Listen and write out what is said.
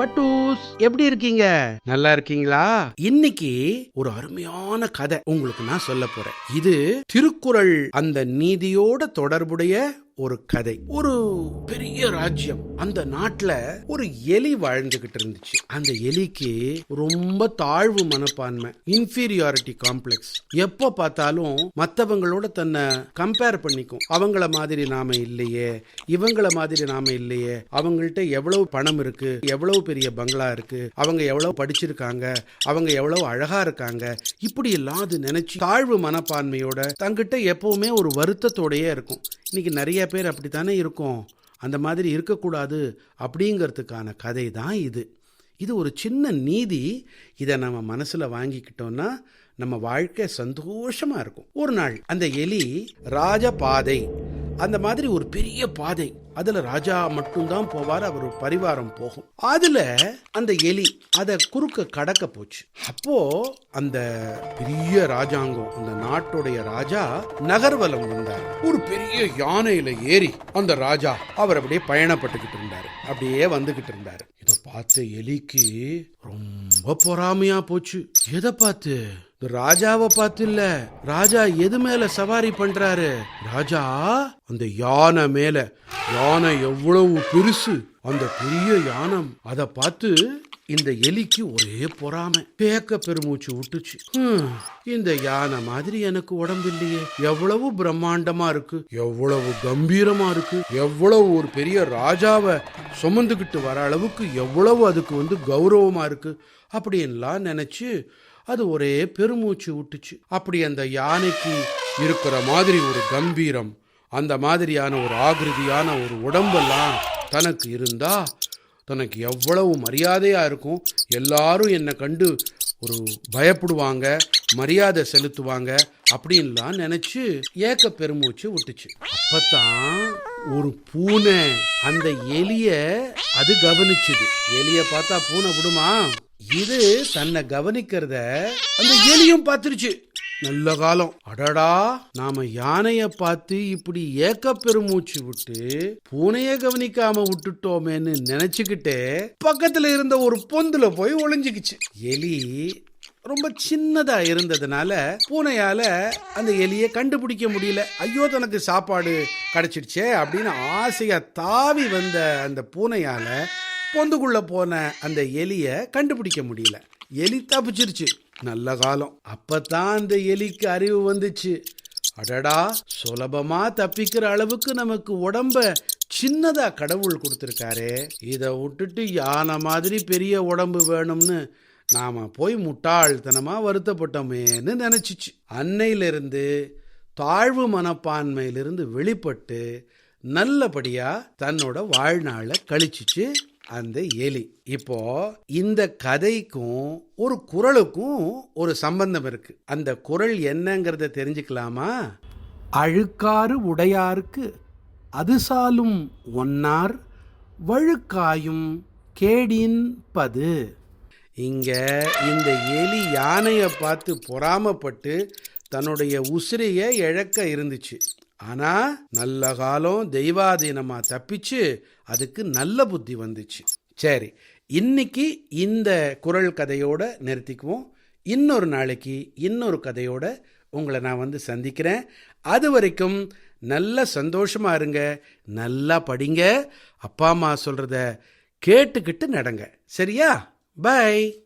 பட்டூஸ். எப்படி இருக்கீங்க? நல்லா இருக்கீங்களா? இன்னைக்கு ஒரு அருமையான கதை உங்களுக்கு நான் சொல்ல போறேன். இது திருக்குறள் அந்த நீதியோட தொடர்புடைய ஒரு கதை. ஒரு பெரிய ராஜ்யம். அந்த நாட்டுல ஒரு எலி வாழ்ந்துகிட்டு இருந்துச்சு. அந்த எலிக்கு ரொம்ப தாழ்வு மனப்பான்மை இன்ஃபீரியாரிட்டி காம்ப்ளெக்ஸ் எப்போ பார்த்தாலும் மத்தவங்களோட தன்னை கம்பேர் பண்ணிக்கும். அவங்கள மாதிரி நாம இல்லையே. இவங்கள மாதிரி நாம இல்லையே. அவங்கள்ட்ட எவ்வளவு பணம் இருக்கு? எவ்வளவு பெரிய பங்களா இருக்கு? அவங்க எவ்வளவு படிச்சிருக்காங்க? அவங்க எவ்வளவு அழகா இருக்காங்க? இப்படி எல்லாம் அது நினைச்சு தாழ்வு மனப்பான்மையோட தங்கிட்ட எப்பவுமே ஒரு வருத்தத்தோடயே இருக்கும். இன்னைக்கு நிறைய பேர் அப்படித்தானே இருக்கும். அந்த மாதிரி இருக்கக்கூடாது அப்படிங்கிறதுக்கான கதை தான் இது. இது ஒரு சின்ன நீதி. இதை நம்ம மனசில் வாங்கிக்கிட்டோம்னா நம்ம வாழ்க்கை சந்தோஷமாக இருக்கும். ஒரு நாள் அந்த எலி ராஜபாதை அந்த மாதிரி ஒரு பெரிய பாதை. அதுல ராஜா மட்டும்தான் போவார் அவர் பரிவாரம் போகும். அதுல அந்த எலி அத குறுக்க கடக்க போச்சு. அப்போ அந்த பெரிய ராஜாங்கம் அந்த நாட்டுடைய ராஜா நகர்வலம் வந்தார். ஒரு பெரிய யானையில ஏறி அந்த ராஜா அவர் அப்படியே பயணப்பட்டுக்கிட்டு இருந்தார். அப்படியே வந்துகிட்டு இருந்தார். பார்த்த எலிக்கு ரொம்ப பொறாமையா போச்சு. எதை பார்த்து? இந்த ராஜாவை பார்த்து இல்ல ராஜா எது மேல சவாரி பண்றாரு? ராஜா அந்த யானை மேல. யானை எவ்வளவு பெருசு. அந்த பெரிய யானம். அதை பார்த்து இந்த எலிக்கு ஒரே பொறாமை. பேக்க பெருமூச்சு விட்டுச்சு. இந்த யானை மாதிரி எனக்கு உடம்பு இல்லையே. எவ்வளவு பிரம்மாண்டமா இருக்கு. எவ்வளவு கம்பீரமா இருக்கு. எவ்வளவு ஒரு பெரிய ராஜாவை சுமந்துக்கிட்டு வர அளவுக்கு எவ்வளவு அதுக்கு வந்து கௌரவமா இருக்கு. அப்படின்லாம் நினைச்சு அது ஒரே பெருமூச்சு விட்டுச்சு. அப்படி அந்த யானைக்கு இருக்கிற மாதிரி ஒரு கம்பீரம் அந்த மாதிரியான ஒரு ஆகிருதியான ஒரு உடம்பெல்லாம் தனக்கு இருந்தா தனக்கு எவ்வளவு மரியாதையாக இருக்கும்? எல்லாரும் என்னை கண்டு ஒரு பயப்படுவாங்க மரியாதை செலுத்துவாங்க அப்படின்லாம் நினச்சி ஏக்க பெருமூச்சு விட்டுச்சு. அப்பத்தான் ஒரு பூனை அந்த எலிய அது கவனிச்சுது. எலிய பார்த்தா பூனை விடுமா? இது தன்னை கவனிக்கிறத அந்த எலியும் பார்த்துருச்சு. நல்ல காலம். அடடா நாம யானைய பார்த்து இப்படி ஏக்க பெருமூச்சு விட்டு பூனைய கவனிக்காம விட்டுட்டோமேன்னு நினைச்சுக்கிட்டே பக்கத்துல இருந்த ஒரு பொந்துல போய் ஒளிஞ்சுக்குச்சு. எலி ரொம்ப சின்னதா இருந்ததுனால பூனையால அந்த எலியை கண்டுபிடிக்க முடியல. ஐயோ தனக்கு சாப்பாடு கிடைச்சிடுச்சே அப்படின்னு ஆசையா தாவி வந்த அந்த பூனையால பொந்துக்குள்ள போன அந்த எலிய கண்டுபிடிக்க முடியல. எலி தப்பிச்சிருச்சு. நல்ல காலம். அப்பதான் அந்த எலிக்கு அறிவு வந்துச்சு. அடடா சுலபமா தப்பிக்கிற அளவுக்கு நமக்கு உடம்ப சின்னதா கடவுள் கொடுத்துருக்காரே. இதை விட்டுட்டு யானை மாதிரி பெரிய உடம்பு வேணும்னு நாம போய் முட்டாள்தனமா வருத்தப்பட்டோமேன்னு நினைச்சிச்சு. அன்னையிலிருந்து தாழ்வு மனப்பான்மையிலிருந்து வெளிப்பட்டு நல்லபடியா தன்னோட வாழ்நாளை கழிச்சிச்சு. அந்த எலி இப்போ இந்த கதைக்கும் ஒரு குரலுக்கும் ஒரு சம்பந்தம் இருக்கு. அந்த குரல் என்னங்கிறத தெரிஞ்சுக்கலாமா? அழுக்காறு உடையாருக்கு அது சாலும் ஒன்னார் வழுக்காயும் கேடின் பது இங்க இந்த எலி யானையை பார்த்து பொறாமப்பட்டு தன்னுடைய உசிரைய இழக்க இருந்துச்சு. ஆனா நல்ல காலம் தெய்வாதீனமா தப்பிச்சு அதுக்கு நல்ல புத்தி வந்துச்சு. சரி இன்னைக்கு இந்த குரல் கதையோட நிறுத்திக்குவோம். இன்னொரு நாளைக்கு இன்னொரு கதையோட உங்களை நான் வந்து சந்திக்கிறேன். அது வரைக்கும் நல்ல சந்தோஷமா இருங்க நல்லா படிங்க அப்பா அம்மா சொல்றத கேட்டுக்கிட்டு நடங்க. சரியா? பை.